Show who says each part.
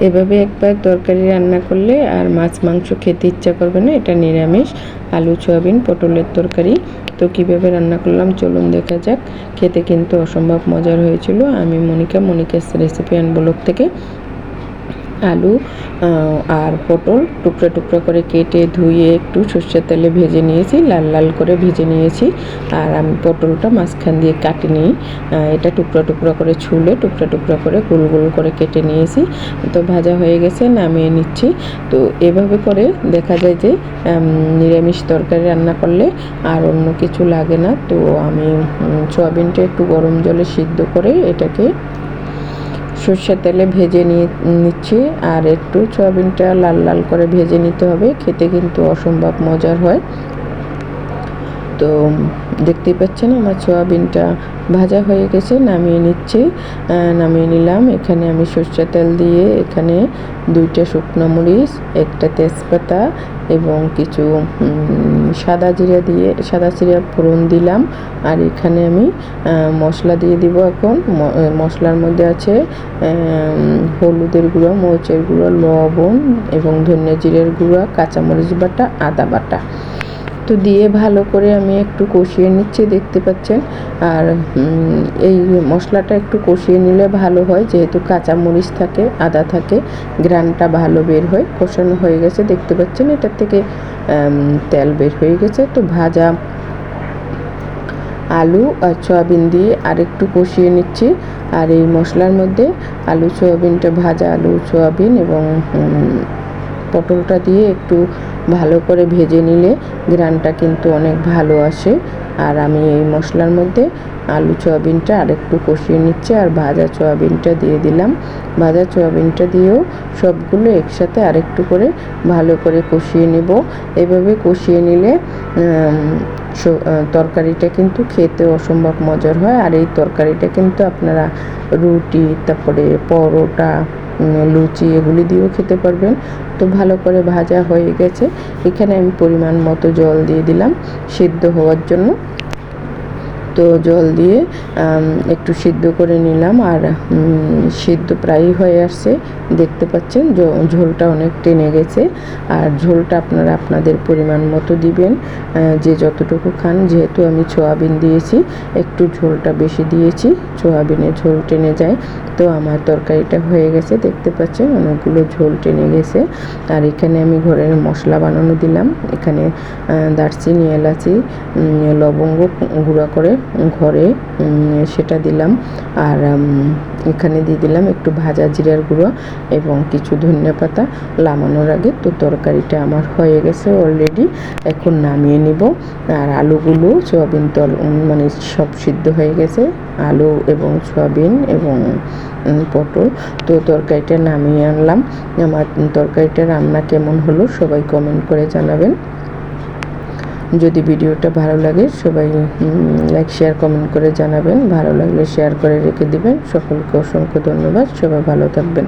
Speaker 1: এভাবে একবার তরকারি রান্না করলে আর মাছ, মাংস খেতে ইচ্ছা করবে না, এটা নিরামিষ। আলু, সয়াবিন, পটলের তরকারি। তো কীভাবে রান্না করলাম? চলুন দেখা যাক। খেতে কিন্তু অসম্ভব মজার হয়েছিল। আমি Monica Monica's recipe and blog থেকে আলু আর পটল টুকরো টুকরো করে কেটে ধুয়ে একটু সর্ষের তেলে ভেজে নিয়েছি, লাল লাল করে ভেজে নিয়েছি। আর আমি পটলটা মাঝখান দিয়ে কাটি নিই এটা টুকরো টুকরো করে ছুলে টুকরো টুকরো করে গোল গোল করে কেটে নিয়েছি। তো ভাজা হয়ে গেছে, নামিয়ে নিচ্ছি। তো এভাবে করে দেখা যায় যে নিরামিষ তরকারি রান্না করলে আর অন্য কিছু লাগে না। তো আমি সয়াবিনটা একটু গরম জলে সিদ্ধ করে এটাকে সর্ষের তেলে ভেজে নিয়ে নিচ্ছি আর একটু সয়াবিনটা লাল লাল করে ভেজে নিতে হবে। খেতে কিন্তু অসম্ভব মজার হয়। তো দেখতেই পাচ্ছেন আমার সয়াবিনটা ভাজা হয়ে গেছে, নামিয়ে নিচ্ছি। নামিয়ে নিলাম। এখানে আমি সর্ষের তেল দিয়ে এখানে দুইটা শুকনো মরিচ, একটা তেজপাতা এবং কিছু সাদা জিরা দিয়ে, সাদা জিরা ফোড়ন দিলাম। আর এখানে আমি মশলা দিয়ে দিব এখন। মশলার মধ্যে আছে হলুদের গুঁড়ো, মরিচের গুঁড়ো, লবণ এবং ধনে জিরের গুঁড়ো, কাঁচামরিচ বাটা, আদা বাটা। তো দিয়ে ভালো করে আমি একটু কষিয়ে নিচ্ছি, দেখতে পাচ্ছেন। আর এই মশলাটা একটু কষিয়ে নিলে ভালো হয়, যেহেতু কাঁচা মরিচ থাকে, আদা থাকে, গ্রানটা ভালো বের হয়, কষানো হয়ে গেছে। দেখতে পাচ্ছেন এটার থেকে তেল বের হয়ে গেছে। তো ভাজা আলু আর সয়াবিন দিয়ে আরেকটু কষিয়ে নিচ্ছি। আর এই মশলার মধ্যে আলু, সয়াবিনটা, ভাজা আলু, সয়াবিন এবং পটলটা দিয়ে একটু ভালো করে ভেজে নিলে গ্রানটা কিন্তু অনেক ভালো আসে। আর আমি এই মশলার মধ্যে আলু সয়াবিনটা আরেকটু কষিয়ে নিচ্ছি আর ভাজা সয়াবিনটা দিয়ে দিলাম। ভাজা সয়াবিনটা দিয়েও সবগুলো একসাথে আরেকটু করে ভালো করে কষিয়ে নেব। এভাবে কষিয়ে নিলে তরকারিটা কিন্তু খেতে অসম্ভব মজার হয়। আর এই তরকারিটা কিন্তু আপনারা রুটি, তারপরে পরোটা লুচি এগুলি দিয়েও খেতে পারবেন। তো ভালো করে ভাজা হয়ে গেছে। এখানে আমি পরিমাণ মতো জল দিয়ে দিলাম সিদ্ধ হওয়ার জন্য। তো জল দিয়ে একটু সিদ্ধ করে নিলাম আর সিদ্ধ প্রায় হয়ে আসছে। দেখতে পাচ্ছেন ঝোলটা অনেক টেনে গেছে। আর ঝোলটা আপনারা আপনাদের পরিমাণ মতো দিবেন যে যতটুকু খান। যেহেতু আমি সোয়াবিন দিয়েছি, একটু ঝোলটা বেশি দিয়েছি, সোয়াবিনে ঝোল টেনে যায়। তো আমার তরকারিটা হয়ে গেছে, দেখতে পাচ্ছেন অনেকগুলো ঝোল টেনে গেছে। আর এখানে আমি ঘরের মশলা বানানো দিলাম। এখানে দারচিনি, এলাচি লবঙ্গ, গুঁড়া করে ঘরে সেটা দিলাম। আর এখানে দিয়ে দিলাম একটু ভাজা জিরার গুঁড়ো এবং কিছু ধনিয়া পাতা। লামানোর আগে তো তরকারিটা আমার হয়ে গেছে অলরেডি এখন নামিয়ে নিব। আর আলুগুলো সয়াবিন তল মানে সব সিদ্ধ হয়ে গেছে। আলু এবং সয়াবিন এবং পটল। তো তরকারিটা নামিয়ে আনলাম। আমার তরকারিটা রান্না কেমন হলো সবাই কমেন্ট করে জানাবেন। যদি ভিডিওটা ভালো লাগে, সবাই লাইক শেয়ার কমেন্ট করে জানাবেন। ভালো লাগলে শেয়ার করে রেখে দিবেন। সকলকে অসংখ্য ধন্যবাদ। সবাই ভালো থাকবেন।